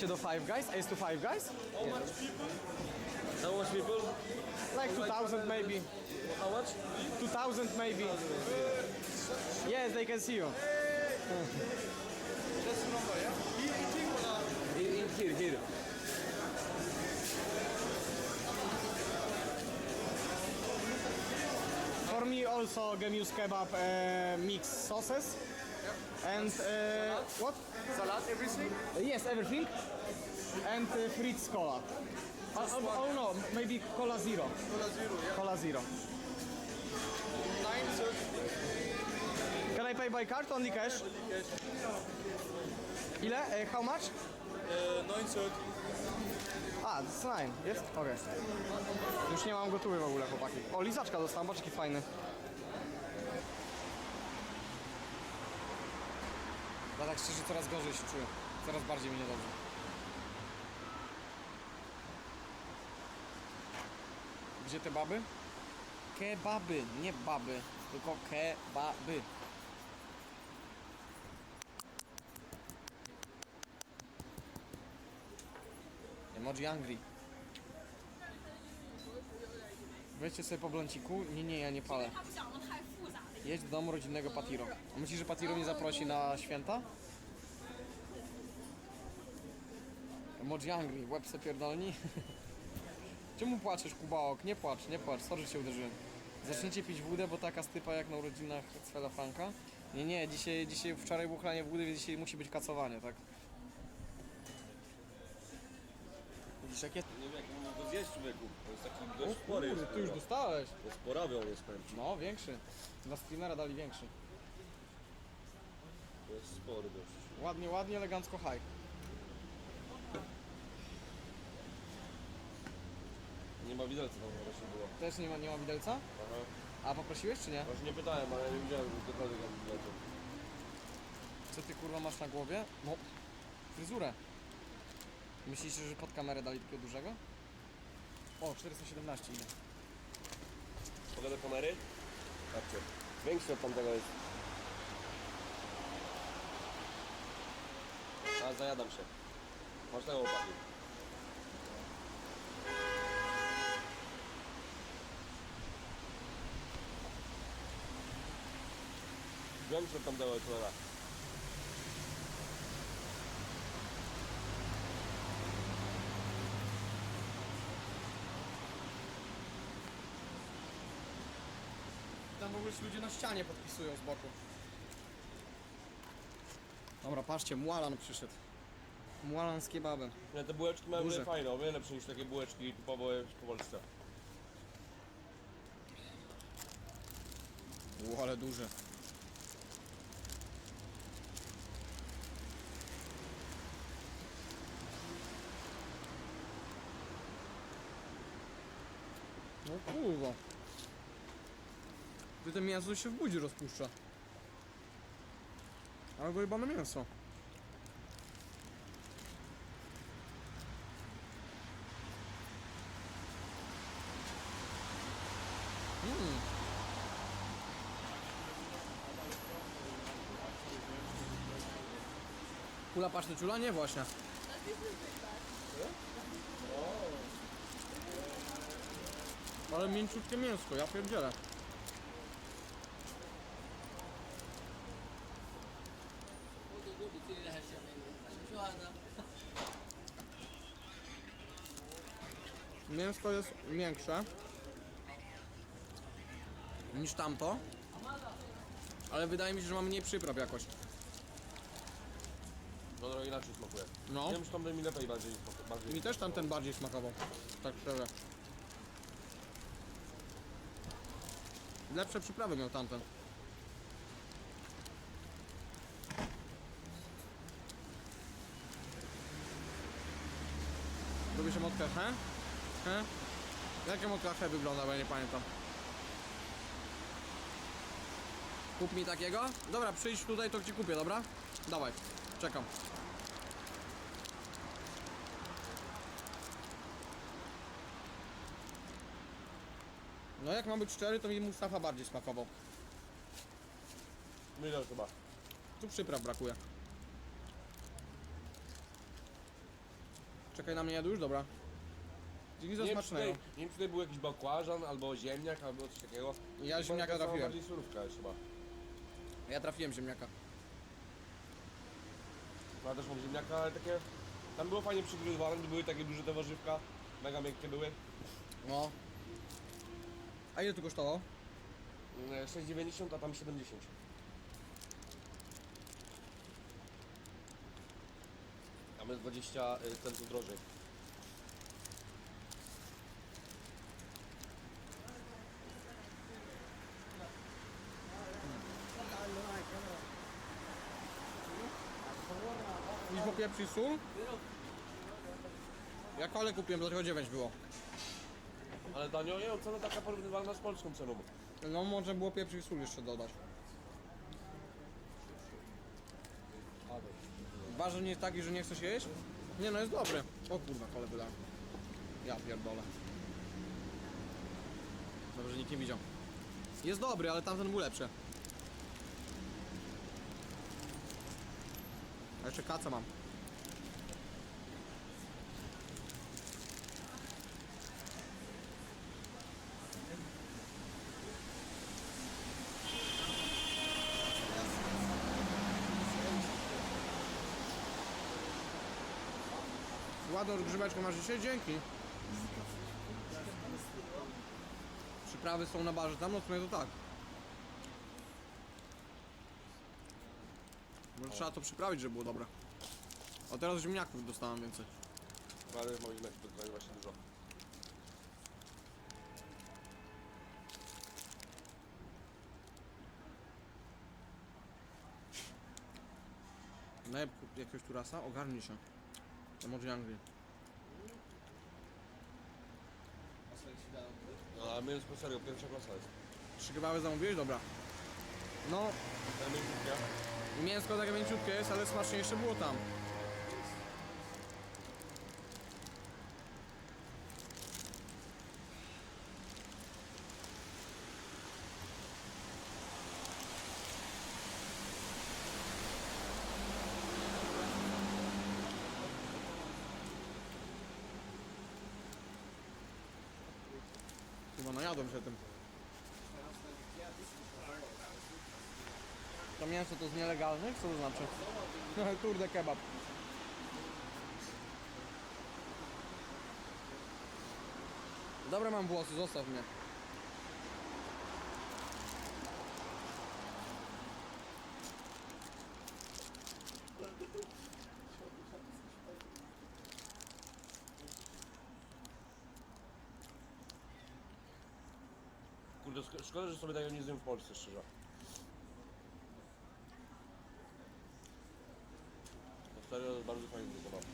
Chodźcie do Five Guys. Ace to Five Guys? How much people? How much people? Like 2000 maybe. How much? 2000 maybe. Yes, they can see you. Just number, yeah? Or In, in here, here. For me also Gemius kebab uh, mix sauces. And uh, what? Salad, everything? Yes, everything. And uh, Fritz cola. Oh, oh, oh no, maybe cola zero. Cola zero, yeah? Cola zero. Nine. Can I pay by card only cash? Cash. Ile? Uh, how much? Uh, nine, sir. A, that's nine. Jest? Okej. Już nie mam gotowy w ogóle, chłopaki. O, lizaczka dostałem, patrz jaki fajny. Ja tak szczerze coraz gorzej się czuję. Coraz bardziej mi niedobrze. Gdzie te baby? Kebaby, nie baby, tylko kebaby. Emoji Angry. Weźcie sobie po bląciku. Nie, nie, ja nie palę. Jedź do domu rodzinnego Patiro. Myślisz, że Patiro mnie zaprosi na święta? Emoji angry, łeb se pierdolni. Czemu płaczesz, Kubaok? Nie płacz, nie płacz, sorry, się uderzyłem. Zaczniecie pić wódę, bo taka stypa jak na urodzinach Cwela Franka? Nie, nie, dzisiaj, dzisiaj wczoraj było chlanie więc dzisiaj musi być kacowanie, tak? Widzisz, jakie... Człowieku. To jest taki O dość spory. kurde, ty już dostałeś. To jest sporawy on jest powiem ci. No, większy. Dla streamera dali większy. To jest spory dość. Ładnie, ładnie, elegancko high. Nie ma widelca tam właśnie było. Też nie ma, nie ma widelca? Aha. A poprosiłeś czy nie? Właśnie nie pytałem, ale nie widziałem dokładnie jak widelca. Co ty kurwa masz na głowie? No, fryzurę. Myślicie, że pod kamerę dali takiego dużego? O, 417 ile? Mogę do kamery? Patrzcie. Większy od tamtego jest. A zajadam się. Masz tego chłopaki. Większy od tamtego człowieka. Tam w ogóle się ludzie na ścianie podpisują z boku. Dobra, patrzcie, Mualan przyszedł. Mualan z kebabem. Nie, te bułeczki mają Duże. fajne, o wiele lepsze niż takie bułeczki typowe po Polsce. U, ale duże. No kurwa. Ty to mięso się w buzi rozpuszcza. Ale gojebane mięso. Kula paszteciula? Nie właśnie. Ale mięciutkie mięsko, ja pierdzielę. Mięsko jest większe niż tamto, ale wydaje mi się, że ma mniej przypraw jakoś. Trochę inaczej smakuje. No. Wiem, czy tamten mi lepiej bardziej smakuje. Bardziej Mi też tamten bardziej smakował. Tak szczerze. Lepsze przyprawy miał tamten. Emotkę he? He? Jak emotka he wygląda, bo ja nie pamiętam. Kup mi takiego? Dobra, przyjdź tutaj, to ci kupię, dobra? Dawaj, czekam. No jak mam być szczery, to mi Mustafa bardziej smakował. Mi też chyba. Tu przypraw brakuje. Czekaj na mnie, jadę już, dobra. Dzięki za Nie wiem, czy smacznego. tutaj, nie wiem, czy tutaj był jakiś bakłażan, albo ziemniak, albo coś takiego. Ja Chyba ziemniaka to sama trafiłem. bardziej surówka jest chyba. Ja trafiłem ziemniaka. Ja też mam ziemniaka, ale takie... Tam było fajnie przygryzowane, były takie duże te warzywka. Mega miękkie były. No. A ile to kosztowało? Mm, 6,90, a tam 70. A my 20 centów drożej. Pieprz i sól? Ja kole kupiłem, dlatego 9 było. Ale Danio, nie, cena taka porównywalna z polską ceną. No może było pieprz i sól jeszcze dodać. Ważny nie jest taki, że nie chcesz jeść? Nie no, jest dobry. O kurwa, kole wyla. Ja pierdolę. Dobrze, nikt nie widział. Jest dobry, ale tamten był lepszy. A jeszcze kaca mam. Ładną rozgrzeweczkę masz dzisiaj? Dzięki. Przyprawy są na barze, tam no w sumie to tak. Może trzeba to przyprawić, żeby było dobre. A teraz ziemniaków dostałem więcej. Ale moim zdaniem to właśnie dużo. Najeb jakiegoś turasa? Ogarnij się. Emoji Angry. No, ale my jest po serio, pierwsza klasa jest. Trzy kebaby zamówiłeś? Dobra. No, mięsko takie mięciutkie jest, ale smaczniejsze było tam. Chyba najadłem się tym. To mięso to z nielegalnych? Co to znaczy? Kurde kebab. Dobre mam włosy, zostaw mnie. Kurde, sk- szkoda, że sobie tego nie zjem w Polsce, szczerze. To serio bardzo fajny kebab.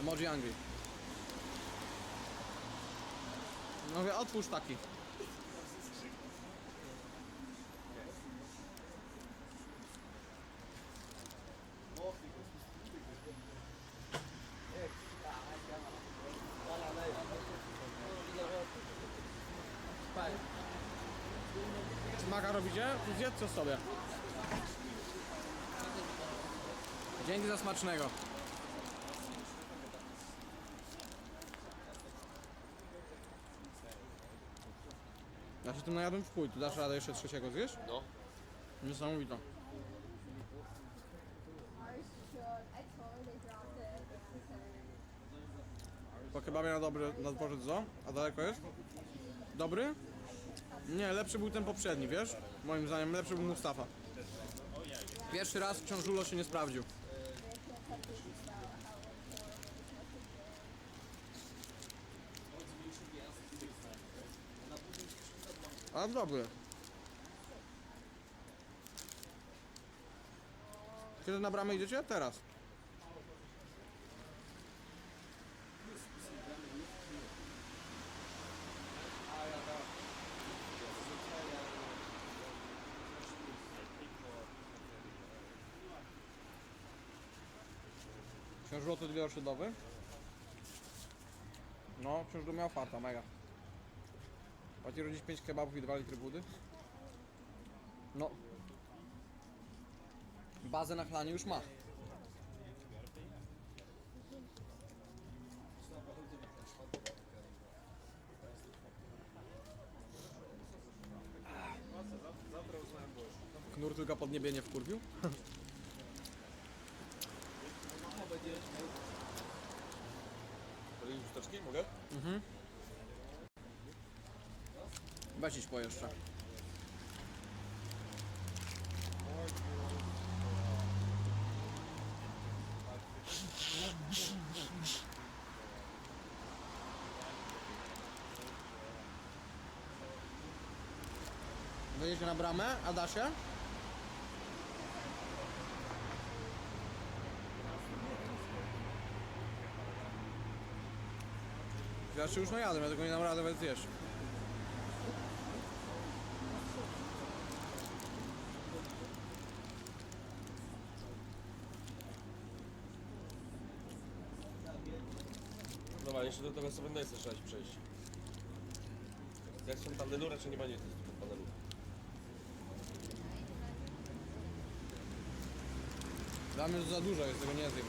Emoji Angry. No mówię, otwórz taki. Maka robicie? Zjedz co sobie. Dzięki za smacznego. Ja się tym najadłem w chuj, tu dasz radę jeszcze trzeciego zjesz? No. Niesamowite. Po kebabie na dobry, na dworzec zo, a daleko jest? Dobry? Nie, lepszy był ten poprzedni, wiesz? Moim zdaniem lepszy był Mustafa. Pierwszy raz w Ciążulo się nie sprawdził. A dobry. Kiedy na bramę idziecie? Teraz. Książłoty dwie osiedlowy. No, książło miał farta, mega. Płaci rodzić 5 kebabów i 2 litry budy. No. Bazę na chlanie już ma. Knur tylko pod niebie nie wkurwił? Iść po jeszcze. Wyjedziecie na bramę, a da się? Ja się już najadę, ja tego nie dam rady. Dobra, jeszcze do tego sobie Nesa trzeba się przejść. Jak są panelu, raczej nie będzie panelu. Dla mnie to za dużo jest, tego nie zjem.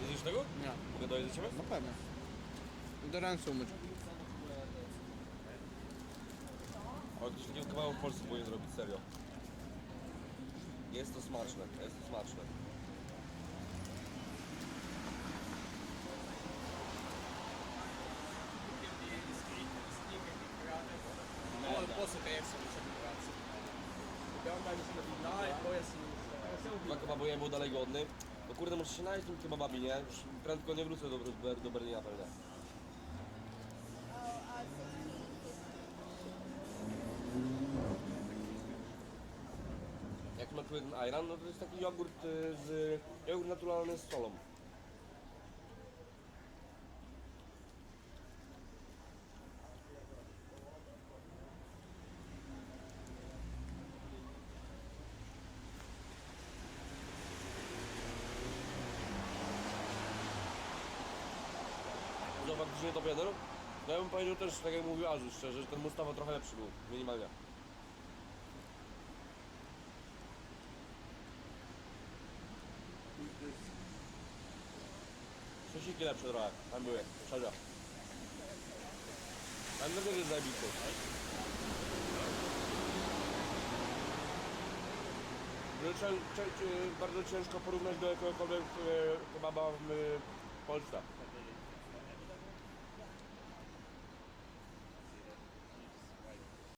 Nie zjesz tego? Nie. Mogę dojść do ciebie? No pewnie. Idę ręce umyć. Ktoś takiego kawału w Polsce powinien zrobić, serio. Jest to smaczne, jest to smaczne. Dwa kebaby, ja był dalej głodny. No kurde, muszę się najeść tym kebabami, nie? Już prędko nie wrócę do, do, Berlina pewnie. 16 Jak smakuje ten ayran, no to jest taki jogurt y, z... jogurt naturalny z solą. No faktycznie top 1. No ja bym powiedział też, tak jak mówił Azu szczerze, że ten Mustafa trochę lepszy był, minimalnie. Sosiki lepsze trochę, tam były, szczerze. Tam jest zajebisty. Bardzo ciężko porównać do jakiegokolwiek e, kebaba w e, Polsce.